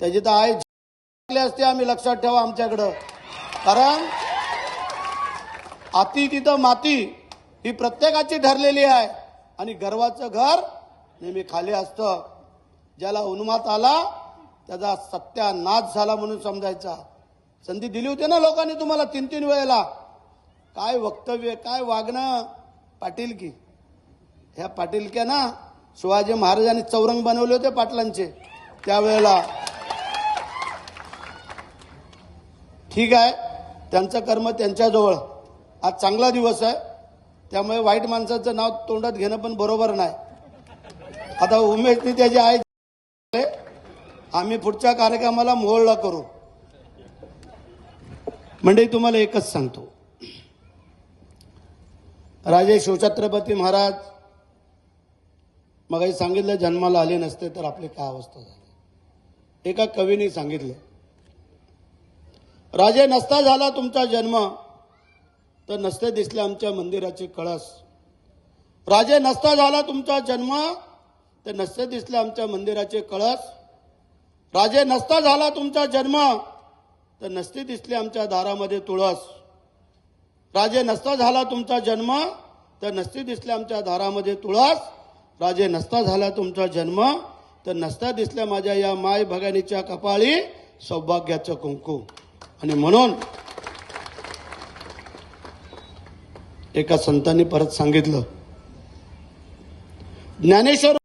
त्याची तर आई टाकली असते आम्ही लक्षात ठेवा आमच्याकडं. कारण अति तिथं माती ही प्रत्येकाची ठरलेली आहे. आणि गर्वाचं घर नेहमी खाली असतं. ज्याला उन्मात आला त्याचा सत्यानाश झाला म्हणून समजायचा. संधी दिली होती ना लोकांनी तुम्हाला तीन तीन वेळेला. काय वक्तव्य काय वागणं? पाटील की. ह्या पाटीलक्या ना शिवाजी महाराजांनी चौरंग बनवले होते पाटलांचे. त्यावेळेला ठीक आहे. त्यांचं कर्म त्यांच्याजवळ. आज चांगला दिवस आहे. त्यामुळे वाईट माणसाचं नाव तोंडात घेणं पण बरोबर नाही. आता उमेशनी त्याची आहे आम्ही पुढच्या कार्यक्रमाला मोहळला करू. म्हणजे तुम्हाला एकच सांगतो. राजे शिवछत्रपती महाराज मग सांगितलं जन्माला आले नसते तर आपली काय अवस्था झाली? एका कवीने सांगितलं राजे नसता झाला तुमचा जन्म. तर नसते दिसले आमच्या मंदिराचे कळस. राजे नसता झाला तुमचा जन्म तर नसते दिसले आमच्या मंदिराचे कळस. राजे नसता झाला तुमचा जन्म तर नसते दिसले आमच्या दारामध्ये तुळस. राजे नसता झाला तुमचा जन्म तर नसते दिसले आमच्या दारामध्ये तुळस. राजे नसता झाला तुमचा जन्म तर नसता दिसल्या माझ्या या माय भगानीच्या कपाळी सौभाग्याचं कुंकू. आणि म्हणून एका संतांनी परत सांगितलं ज्ञानेश्वर